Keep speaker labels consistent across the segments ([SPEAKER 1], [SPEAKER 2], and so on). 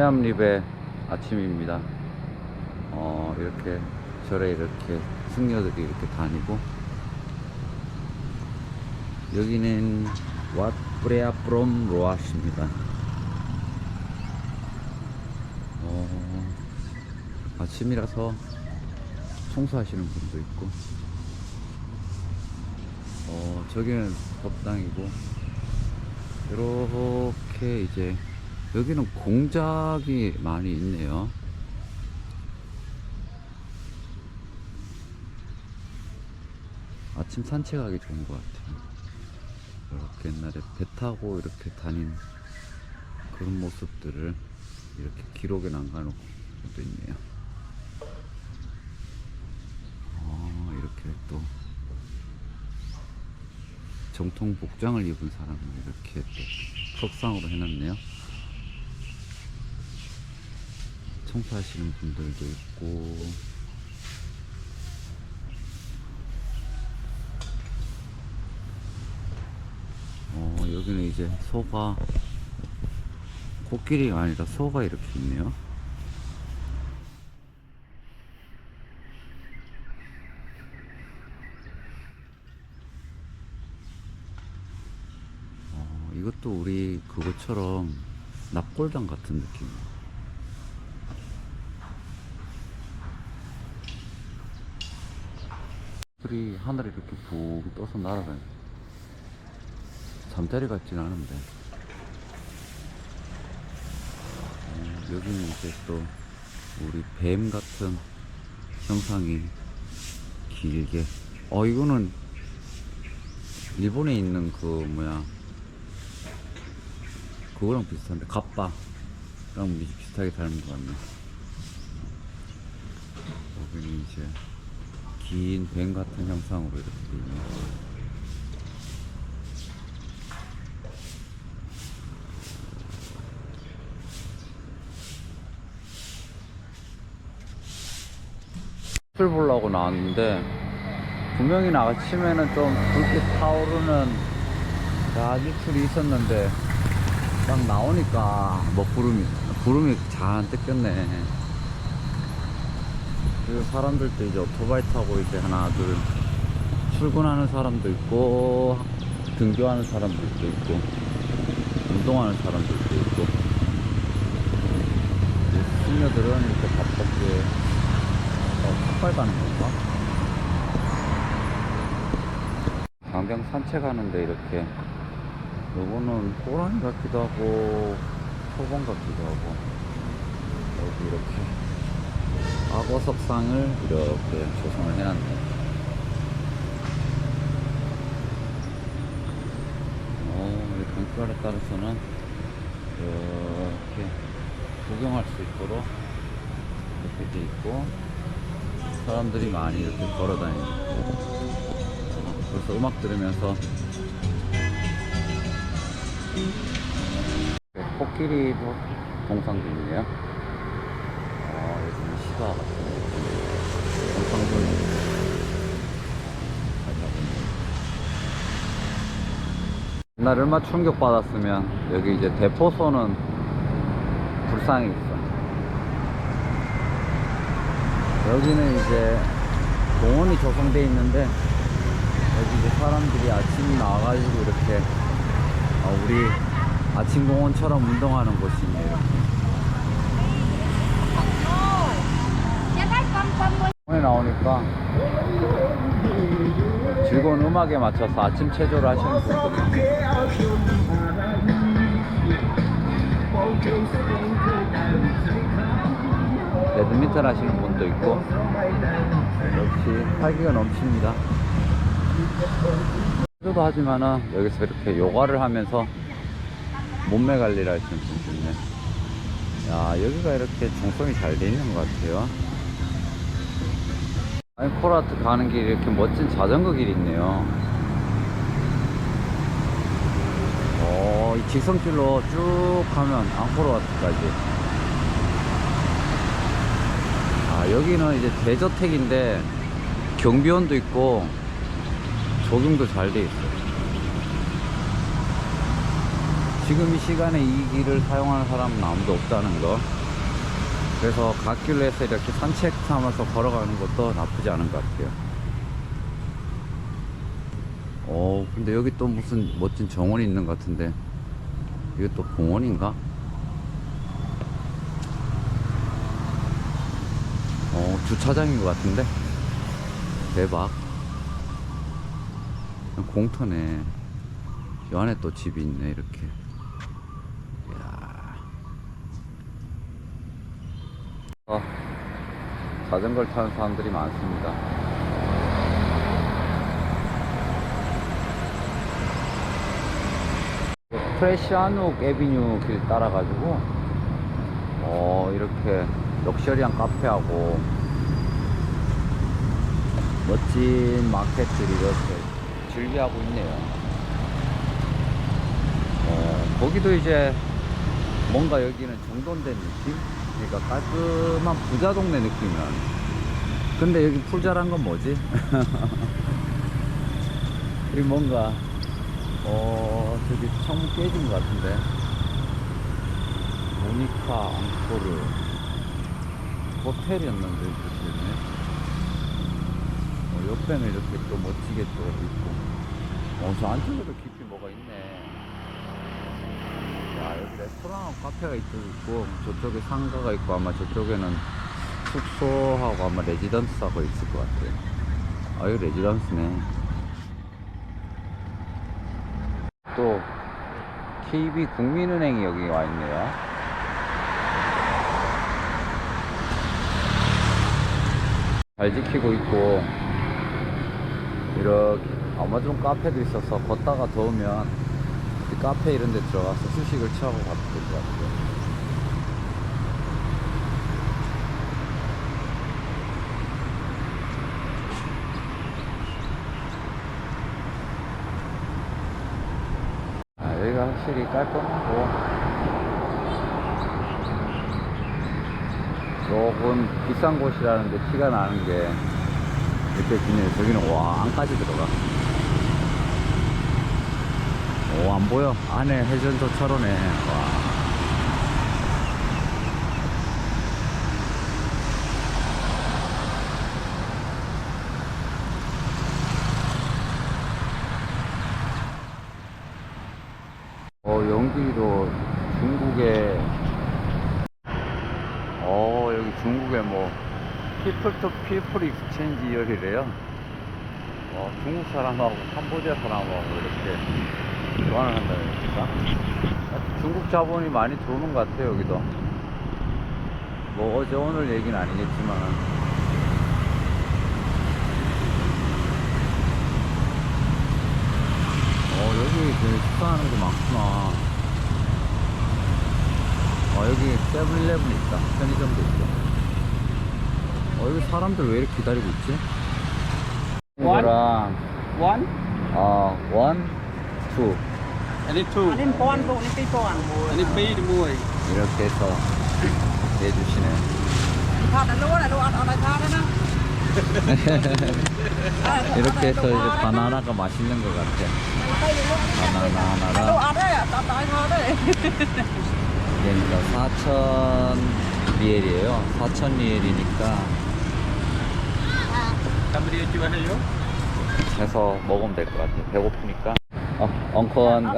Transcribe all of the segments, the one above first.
[SPEAKER 1] 해암립의 아침입니다. 어, 이렇게 절에 이렇게 승려들이 이렇게 다니고 여기는 왓브레아 프롬 로아시입니다. 어, 아침이라서 청소하시는 분도 있고 어, 저기는 법당이고 이렇게 이제 여기는 공작이 많이 있네요. 아침 산책하기 좋은 것 같아요. 이렇게 옛날에 배 타고 이렇게 다닌 그런 모습들을 이렇게 기록에 남겨놓은 것도 있네요. 아, 이렇게 또 정통 복장을 입은 사람을 이렇게 또 석상으로 해놨네요. 청소하시는 분들도 있고. 어 여기는 이제 소가 코끼리가 아니라 소가 이렇게 있네요. 어 이것도 우리 그것처럼 납골당 같은 느낌 들이 하늘에 이렇게 붕 떠서 날아다녀. 잠자리 같진 않은데. 어, 여기는 이제 또 우리 뱀 같은 형상이 길게. 어, 이거는 일본에 있는 그 뭐야. 그거랑 비슷한데, 갑바랑 비슷하게 닮은 것 같네. 여기는 이제 긴뱀 같은 형상으로 이렇게 돼 있네. 불 보려고 나왔는데 분명히 아침에는 좀 붉게 타오르는 야지출이 있었는데 딱 나오니까 먹구름이 구름이 잔뜩 꼈네. 그 사람들도 이제 오토바이 타고 이제 하나 둘 출근하는 사람도 있고 등교하는 사람들도 있고 운동하는 사람들도 있고. 승려들은 이렇게 바쁘게 어, 탑발 가는 건가? 강경 산책하는데 이렇게. 요거는 호랑이 같기도 하고 표범 같기도 하고. 여기 이렇게 악어 석상을 이렇게 조성을 해놨네요. 어, 이 강가에 따라서는 이렇게 구경할 수 있도록 이렇게 돼 있고 사람들이 많이 이렇게 걸어 다니고 어, 그래서 음악 들으면서 코끼리도 동상도 있네요. 시가 동상도 옛날 얼마 충격받았으면 여기 이제 대포소는 불상이 있어. 여기는 이제 공원이 조성돼 있는데 여기 이제 사람들이 아침에 나와가지고 이렇게 어, 우리 아침 공원처럼 운동하는 곳이네요. 공원에 나오니까 즐거운 음악에 맞춰서 아침 체조를 하시는 있네요. 배드민턴 하시는 분도 있고 역시 활기가 넘칩니다. 체조도 하지만은 여기서 이렇게 요가를 하면서 몸매 관리를 하시는 분도 있네. 야 여기가 이렇게 중성이 잘 돼 있는 것 같아요. 앙코르와트 가는 길이 이렇게 멋진 자전거 길이 있네요. 어, 이 직선길로 쭉 가면 앙코르와트까지. 아, 여기는 이제 대저택인데 경비원도 있고 조경도 잘 돼 있어요. 지금 이 시간에 이 길을 사용하는 사람은 아무도 없다는 거. 그래서 갓길로 해서 이렇게 산책 삼아서 걸어가는 것도 나쁘지 않은 것 같아요. 어, 근데 여기 또 무슨 멋진 정원이 있는 것 같은데. 이게 또 공원인가? 어, 주차장인 것 같은데? 대박. 공터네. 이 안에 또 집이 있네, 이렇게. 이야. 어, 자전거를 타는 사람들이 많습니다. 프레시아누 에비뉴 길 따라가지고, 어, 이렇게 럭셔리한 카페하고, 멋진 마켓들이 이렇게 즐비하고 있네요. 어, 거기도 이제 뭔가 여기는 정돈된 느낌? 그러니까 깔끔한 부자 동네 느낌이 나네. 근데 여기 풀자란 건 뭐지? 여기 뭔가, 어, 저기 창문 깨진 것 같은데. 모니카 앙코르. 호텔이었는데, 이렇게 됐네. 어, 옆에는 이렇게 또 멋지게 또 있고. 어, 저 안쪽에도 깊이 뭐가 있네. 야, 여기 레스토랑 카페가 있고, 저쪽에 상가가 있고, 아마 저쪽에는 숙소하고 아마 레지던스하고 있을 것 같아요. 아, 여기 레지던스네. 또, KB 국민은행이 여기 와 있네요. 잘 지키고 있고, 이렇게 아마존 카페도 있어서 걷다가 더우면 이 카페 이런 데 들어가서 휴식을 취하고 가도 될 것 같아요. 아, 여기가 확실히 깔끔하고 조금 비싼 곳이라는 게 티가 나는 게 느껴지네요. 저기는 와 안까지 들어가. 오 안 보여. 안에 회전도차로네. 와. 어 연기도 중국에 어 여기 중국에 뭐 피플 투 피플 익스체인지 열이래요. 어, 중국 사람하고 캄보디아 사람하고 이렇게 얘기니까. 하여튼 중국 자본이 많이 들어오는 것 같아요, 여기도. 뭐 어제 오늘 얘기는 아니겠지만. 어, 여기 되게 식사하는 게 많구나. 어, 여기 세븐일레븐 있다. 편의점도 있고. 어, 여기 사람들 왜 이렇게 기다리고 있지?
[SPEAKER 2] 원?
[SPEAKER 1] 이거랑,
[SPEAKER 2] One,
[SPEAKER 1] 어, 원, 투.
[SPEAKER 3] Con
[SPEAKER 2] any pay the boy.
[SPEAKER 1] 이렇게 해서 해주시네. 이렇게 해서 이제 바나나가 맛있는 것 같아. 바나나 하나랑, 그러니까 4천 리엘이에요. 4천 리엘이니까? 해서 먹으면 될 것 같아. 배고프니까. 어, 엉컨.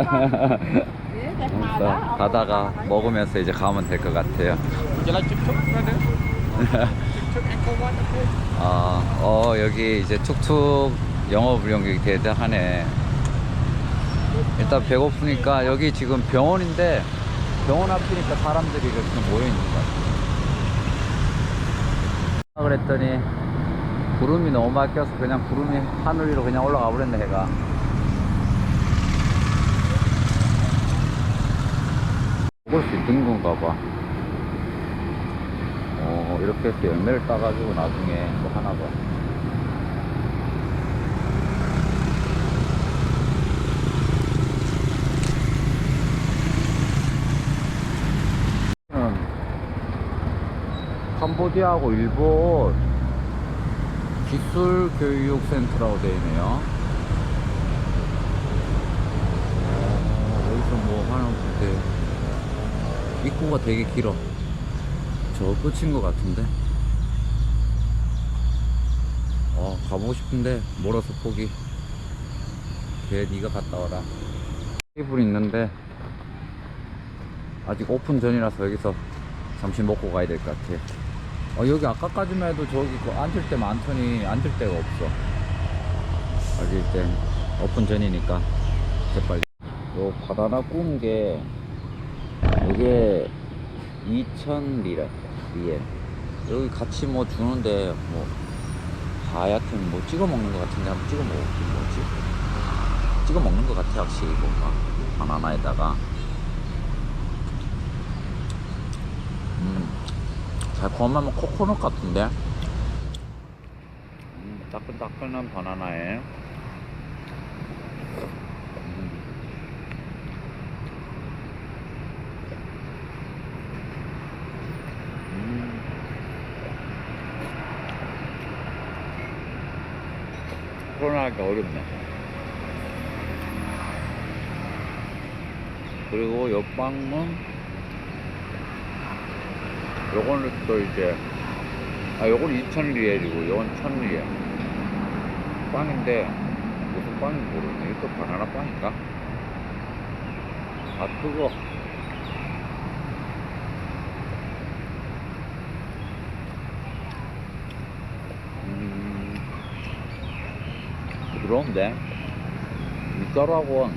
[SPEAKER 1] 그래서 가다가 먹으면서 이제 가면 될 것 같아요. 아, 어, 여기 이제 툭툭 영업운영이 대단하네. 일단 배고프니까 여기 지금 병원인데 병원 앞이니까 사람들이 이렇게 모여 있는 것 같아요. 그랬더니 구름이 너무 막혀서 그냥 구름이 하늘 위로 그냥 올라가 버렸네, 해가. 먹을 수 있는 건가 봐. 어, 이렇게 해서 열매를 따가지고 나중에 뭐 하나 봐. 음, 캄보디아하고 일본 기술교육센터라고 되어 있네요. 어, 여기서 뭐 하는 같은데 입구가 되게 길어. 저 끝인 것 같은데. 어 가보고 싶은데 멀어서 포기. 걔 니가 갔다 와라. 테이블 있는데 아직 오픈 전이라서 여기서 잠시 먹고 가야 될 것 같아. 어, 여기 아까까지만 해도 저기 그 앉을 때 많더니 앉을 데가 없어. 아직 이제 오픈 전이니까. 재빨리 요 바나나 구운 게 이게 2,000 리라 리에 여기 같이 뭐 주는데 뭐 하여튼 뭐 찍어 먹는 것 같은데 한번 찍어 먹어 뭐지? 찍어 먹는 것 같아 확실히 뭔가 바나나에다가. 음 달콤하면 코코넛 같은데? 음, 따끈따끈한 바나나에 음. 음. 코로나가 어렵네. 그리고 옆방은 요거는 또 이제 아 요건 2,000리엘이고 요건 1,000리엘 빵인데 무슨 빵인지 모르겠네 이것도 바나나 빵인가? 아 뜨거 음, 부드러운데 밀가루하고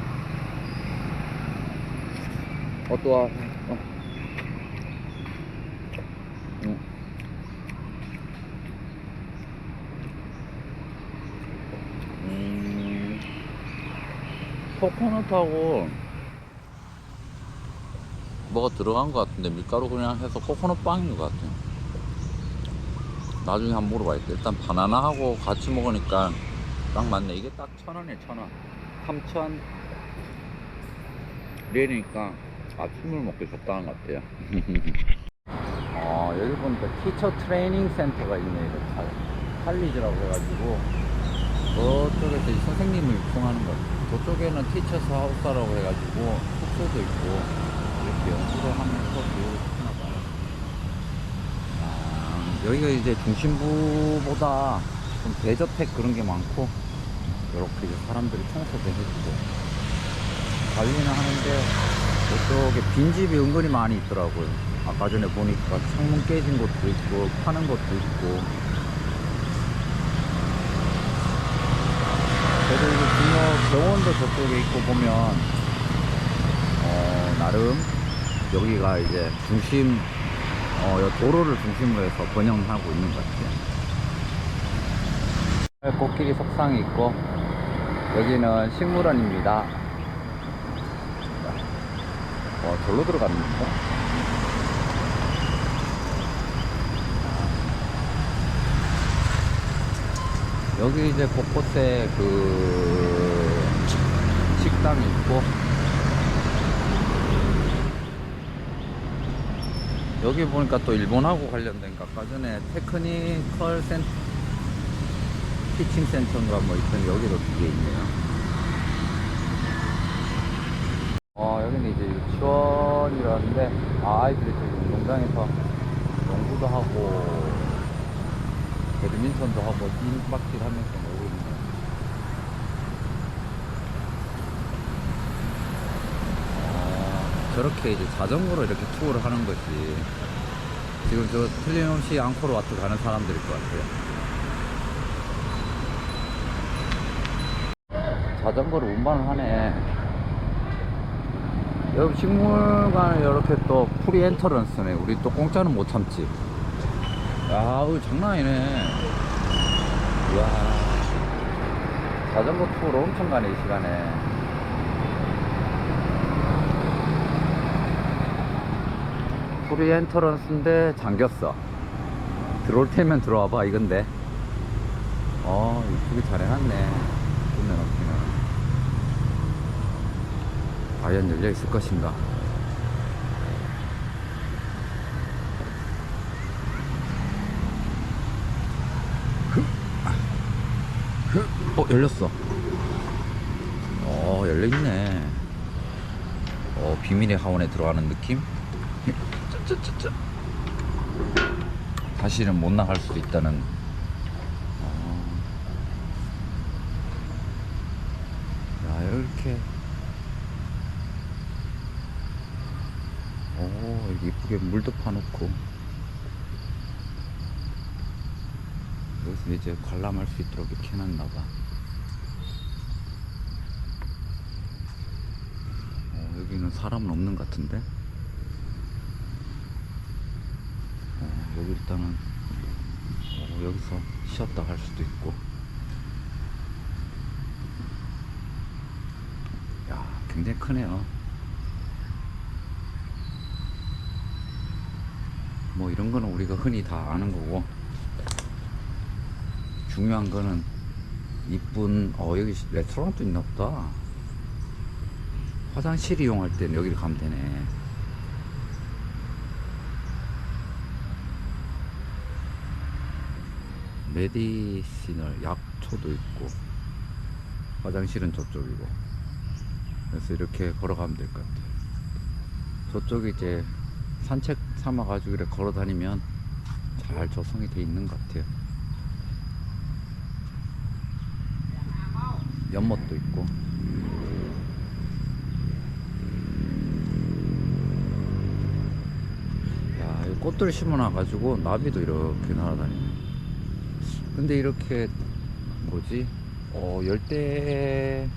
[SPEAKER 1] 어, 또 와. 어. 음. 음, 코코넛하고 뭐가 들어간 것 같은데 밀가루 그냥 해서 코코넛 빵인 것 같아. 나중에 한번 물어봐야겠다. 일단 바나나하고 같이 먹으니까 딱 맞네. 이게 딱 천 원이에요, 천 원. 삼천 리니까 아침을 먹기 적당한 것 같아요. 어, 여기 보니까 티처 트레이닝 센터가 있네. 이렇게 할- 할리즈라고 해가지고 저쪽에서 이 선생님을 육성하는 것 같아요. 저쪽에는 티처스 하우스라고 해가지고 숙소도 있고 이렇게 연수를 하면서 교육을 시키나 봐요. 아, 여기가 이제 중심부보다 좀 대저택 그런 게 많고 이렇게 이제 사람들이 청소도 해주고 관리는 하는데 이쪽에 빈집이 은근히 많이 있더라고요. 아까 전에 보니까 창문 깨진 것도 있고 파는 것도 있고 그래도 이거 중요 병원도 저쪽에 있고 보면 어 나름 여기가 이제 중심 어요 도로를 중심으로 해서 번영하고 있는 것 같아요. 코끼리 석상이 있고 여기는 식물원입니다. 어, 절로 건가? 여기 이제 곳곳에 그 식당이 있고 여기 보니까 또 일본하고 관련된 거 아까 전에 테크니컬 센 티칭 센터인가 뭐 있던 여기도 두 개 있네요. 어, 여기는 이제 유치원이라는데, 아, 아이들이 저기 운동장에서 농구도 하고, 배드민턴도 하고, 띵박질 하면서 놀고 있네요. 어, 저렇게 이제 자전거로 이렇게 투어를 하는 거지. 지금 저 틀림없이 앙코르 와트 가는 사람들일 것 같아요. 자전거를 운반을 하네. 여기 식물관에 이렇게 또 프리 엔터런스네. 우리 또 공짜는 못 참지. 야, 이거 장난 아니네. 이야. 자전거 투어로 엄청 가네, 이 시간에. 프리 엔터런스인데 잠겼어. 들어올 테면 들어와 봐, 이건데. 어, 이쁘게 잘 해놨네. 꾸며 놓기는. 과연 열려 있을 것인가? 어 열렸어. 어 열려 있네. 어 비밀의 하원에 들어가는 느낌? 다시는 못 나갈 수도 있다는. 어. 야 이렇게. 오 여기 이쁘게 물도 파놓고. 여기서 이제 관람할 수 있도록 이렇게 해놨나봐. 어, 여기는 사람은 없는 것 같은데? 어, 여기 일단은, 어, 여기서 쉬었다 갈 수도 있고. 야, 굉장히 크네요. 뭐 이런 거는 우리가 흔히 다 아는 거고. 중요한 거는 이쁜 어 여기 레스토랑도 있나 보다. 화장실 이용할 때는 여기를 가면 되네. 메디시널 약초도 있고 화장실은 저쪽이고. 그래서 이렇게 걸어가면 될 것 같아요. 저쪽이 이제 산책 삼아 가지고 이렇게 걸어 다니면 잘 조성이 돼 있는 것 같아요 연못도 있고 야, 이 꽃들 심어놔 가지고 나비도 이렇게 날아다니네. 근데 이렇게 뭐지? 어, 열대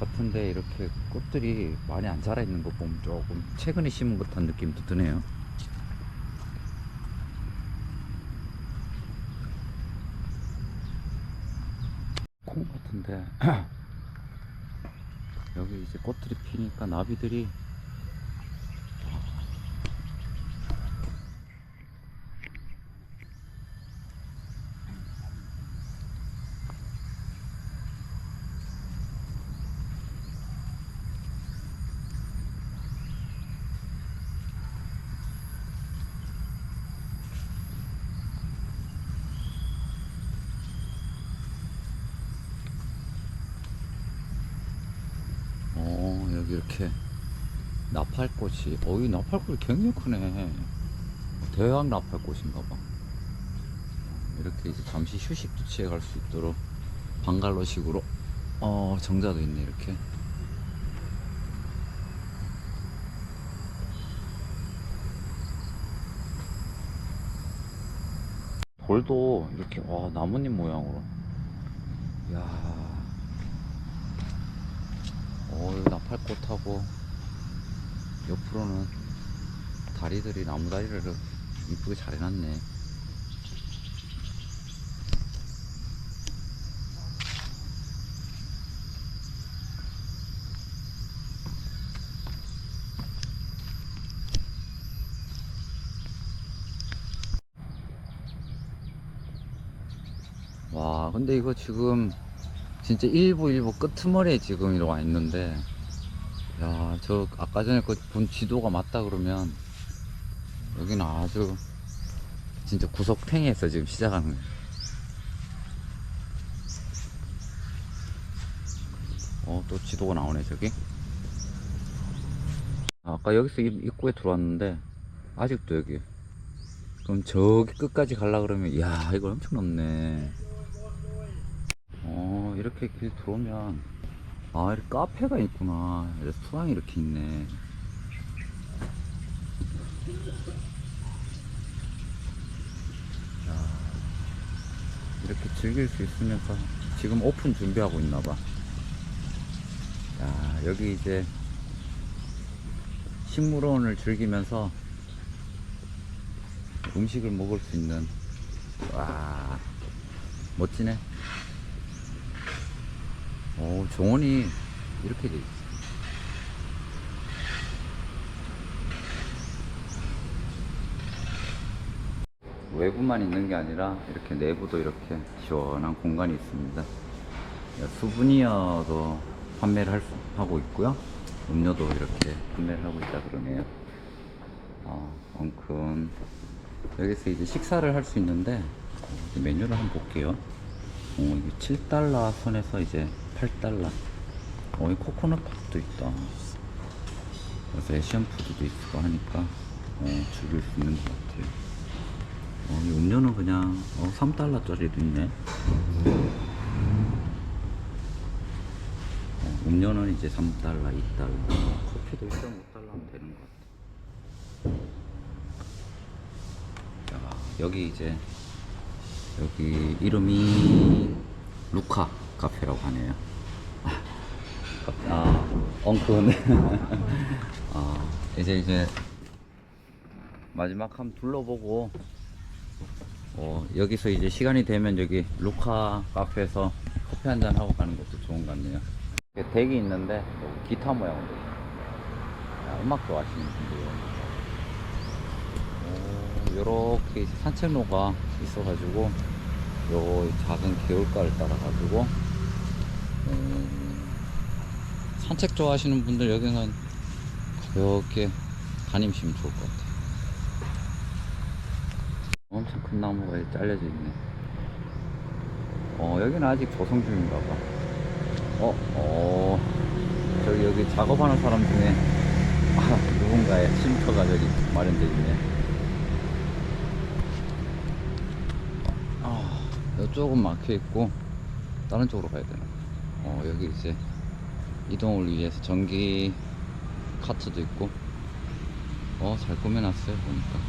[SPEAKER 1] 같은데 이렇게 꽃들이 많이 안 자라있는 거 보면 조금 최근에 심은 것 같은 느낌도 드네요. 콩 같은데 여기 이제 꽃들이 피니까 나비들이 어 여기 이렇게 나팔꽃이 어이 나팔꽃이 굉장히 크네. 대왕 나팔꽃인가 봐. 이렇게 이제 잠시 휴식도 취해갈 수 있도록 방갈로식으로 어 정자도 있네 이렇게. 돌도 이렇게 와 나뭇잎 모양으로. 야 어, 여기 나 팔꽃하고 옆으로는 다리들이 나무 다리를 이쁘게 잘 해놨네. 와, 근데 이거 지금 진짜 일부 일부 끄트머리에 지금 이러고 와 있는데 야 저 아까 전에 그 본 지도가 맞다 그러면 여기는 아주 진짜 구석탱이에서 지금 시작하는 거예요. 어 또 지도가 나오네 저기. 아까 여기서 입- 입구에 들어왔는데 아직도 여기. 그럼 저기 끝까지 가려 그러면 이야 이거 엄청 넓네. 어 이렇게 길 들어오면 아 이렇게 카페가 있구나. 레스토랑이 이렇게 있네. 야, 이렇게 즐길 수 있으면서 지금 오픈 준비하고 있나봐. 야 여기 이제 식물원을 즐기면서 음식을 먹을 수 있는 와 멋지네 오, 정원이 이렇게 돼 있어. 외부만 있는 게 아니라 이렇게 내부도 이렇게 시원한 공간이 있습니다. 수브니어도 판매를 할 수, 하고 있고요. 음료도 이렇게 판매를 하고 있다 그러네요. 아, 엉큼. 여기서 이제 식사를 할 수 있는데 어, 메뉴를 한번 볼게요. 어, 이게 7달러 선에서 이제 8달러. 어, 이 코코넛 팝도 있다. 그래서 에시안 푸드도 있고 하니까 어, 즐길 수 있는 것 같아요. 어, 이 음료는 그냥 어, 3달러짜리도 있네. 어, 음료는 이제 3달러, 2달러, 커피도 1.5달러 하면 되는 것 같아. 자, 여기 이제 여기 이름이 루카 카페라고 하네요. 아, 엉크네. 아, 이제 이제 마지막 한번 둘러보고 어, 여기서 이제 시간이 되면 여기 루카 카페에서 커피 한 잔 하고 가는 것도 좋은 것 같네요. 이렇게 덱이 있는데 기타 모양으로 돼 있어요. 아, 음악 좋아하시는 분들 이제 산책로가 있어가지고 요 작은 개울가를 따라가지고 산책 좋아하시는 분들 여기는 가볍게 다니시면 좋을 것 같아요. 엄청 큰 나무가 잘려져 있네. 어, 여기는 아직 조성 중인가 봐. 어, 어, 저기 여기 작업하는 사람 중에 아, 누군가의 쉼터가 저기 마련되어 있네. 아, 이쪽은 막혀 있고 다른 쪽으로 가야 되나? 어, 여기 이제 이동을 위해서 전기 카트도 있고 어, 잘 꾸며놨어요 보니까.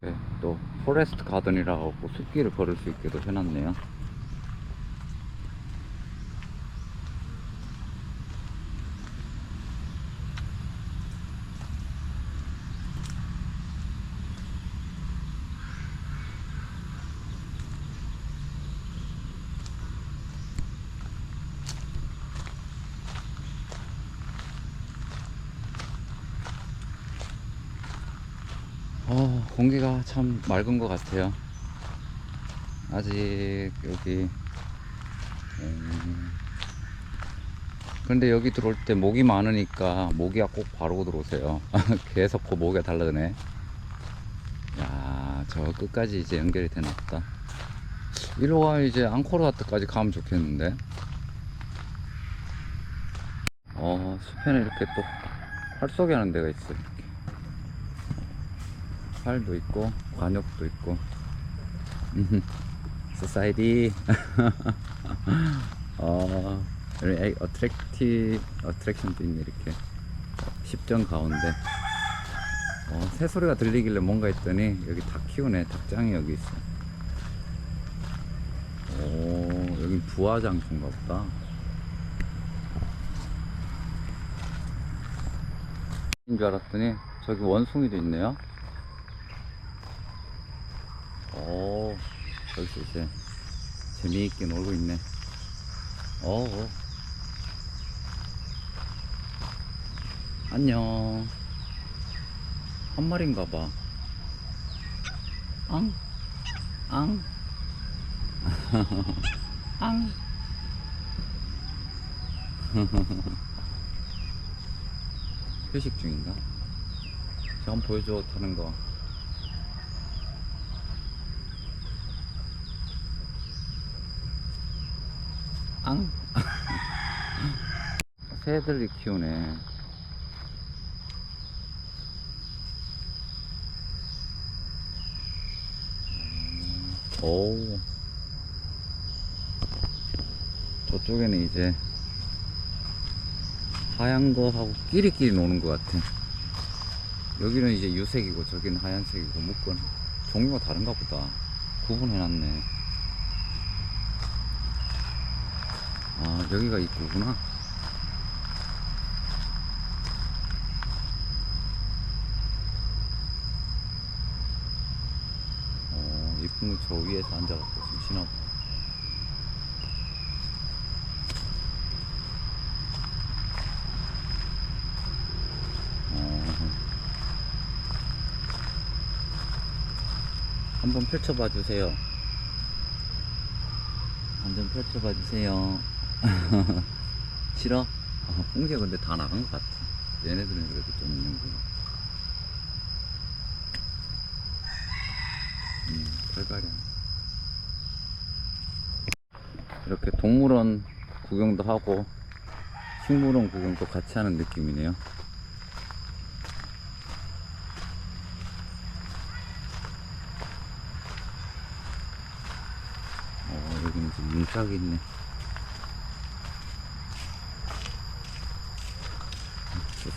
[SPEAKER 1] 네, 또 포레스트 가든이라고 숲길을 걸을 수 있게도 해놨네요. 어, 참 맑은 것 같아요. 아직 여기 음, 그런데 여기 들어올 때 모기 많으니까 모기가 꼭 바로 들어오세요. 계속 그 모기가 달라드네. 야, 저 끝까지 이제 연결이 되나 보다. 이로가 이제 앙코르와트까지 가면 좋겠는데. 어, 숲에는 이렇게 또 활쏘기 하는 데가 있어요. 활도 있고 관역도 있고. 소사이티. 어 어트랙티 어트랙션도 있네 이렇게. 십전 가운데. 어, 새소리가 들리길래 뭔가 했더니 여기 닭 키우네. 닭장이 여기 있어. 오 여기 부화장소인가 보다. 인줄 알았더니 저기 원숭이도 있네요 오, 여기서 이제 재미있게 놀고 있네. 오, 오. 안녕. 한 마리인가 봐. 앙, 앙, 앙. 휴식 중인가? 저 한번 보여줘, 타는 거. 앙. 새들이 키우네. 음, 오. 저쪽에는 이제 하얀 거하고 끼리끼리 노는 것 같아. 여기는 이제 유색이고 저기는 하얀색이고 묶은 종류가 다른가 보다. 구분해 놨네. 아, 여기가 입구구나. 어, 이쁜 거 저 위에서 앉아갖고 좀 쉬나 보다. 어, 한번 펼쳐봐 주세요. 한번 펼쳐봐 주세요. 싫어? 어. 아, 뽕새 근데 다 나간 것 같아. 얘네들은 그래도 좀 있는 거. 음, 별가량. 이렇게 동물원 구경도 하고 식물원 구경도 같이 하는 느낌이네요. 어, 여기 이제 문짝이 있네.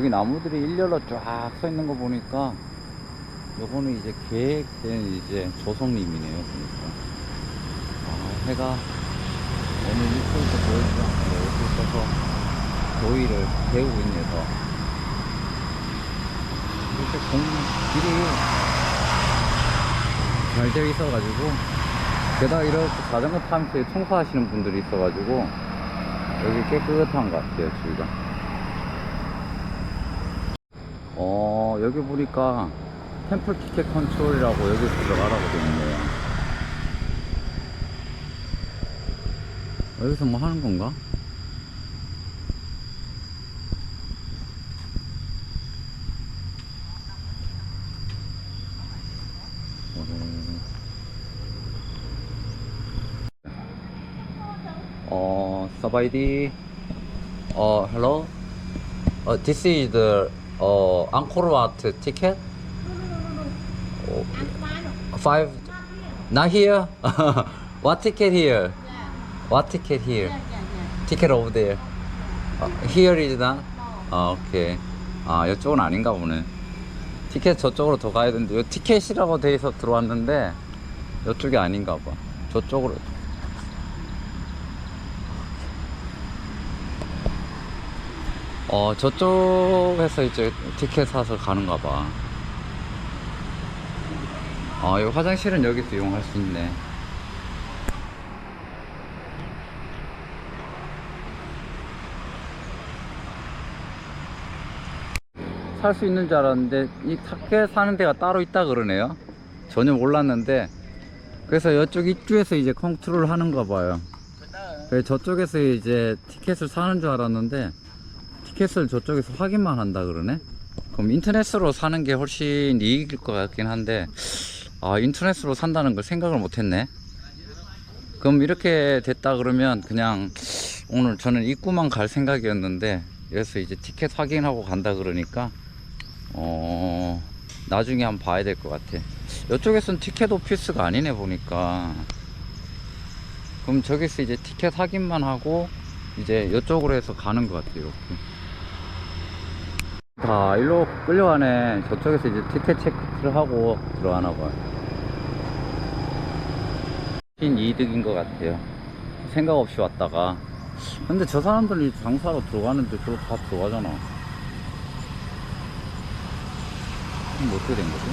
[SPEAKER 1] 여기 나무들이 일렬로 쫙 서 있는 거 보니까 요거는 이제 계획된 이제 조성림이네요 보니까. 아 해가 오늘 일출도 보이지 않고 이렇게 있어서 도의를 배우고 있네서 이렇게 공 길이 잘 되어 있어가지고 게다가 이렇게 자전거 타면서 청소하시는 분들이 있어가지고 여기 깨끗한 것 같아요 주위가 어 여기 보니까 템플 티켓 컨트롤이라고 여기서 들어가라고 되어 있네요 여기서 뭐 하는 건가? 어, 사바이디, 어, hello. Uh, this is the uh, Angkor Wat ticket. Oh, five. Not here. what ticket here? What ticket here? Ticket over there. Uh, here is not. 아, 오케이. 아, 이쪽은 아닌가 보네. 티켓 저쪽으로 더 가야 되는데, 이 티켓이라고 돼 있어 들어왔는데, 이쪽이 아닌가 봐. 저쪽으로. 어, 저쪽에서 이제 티켓 사서 가는가 봐. 아, 이 화장실은 여기서 이용할 수 있네. 살 수 있는 줄 알았는데 이 티켓 사는 데가 따로 있다 그러네요. 전혀 몰랐는데 그래서 이쪽 입구에서 이제 컨트롤 하는가 봐요. 그래서 저쪽에서 이제 티켓을 사는 줄 알았는데 티켓을 저쪽에서 확인만 한다 그러네. 그럼 인터넷으로 사는 게 훨씬 이익일 것 같긴 한데 아 인터넷으로 산다는 걸 생각을 못했네. 그럼 이렇게 됐다 그러면 그냥 오늘 저는 입구만 갈 생각이었는데 여기서 이제 티켓 확인하고 간다 그러니까 어 나중에 한번 봐야 될 것 같아. 이쪽에서는 티켓 오피스가 아니네 보니까. 그럼 저기서 이제 티켓 확인만 하고 이제 이쪽으로 해서 가는 것 같아요. 이렇게. 다 일로 끌려가네. 저쪽에서 이제 티켓 체크를 하고 들어가나 봐요. 신 이득인 것 같아요. 생각 없이 왔다가. 근데 저 사람들이 장사로 들어가는데 저거 다 들어가잖아. 뭐 어떻게 된 거지?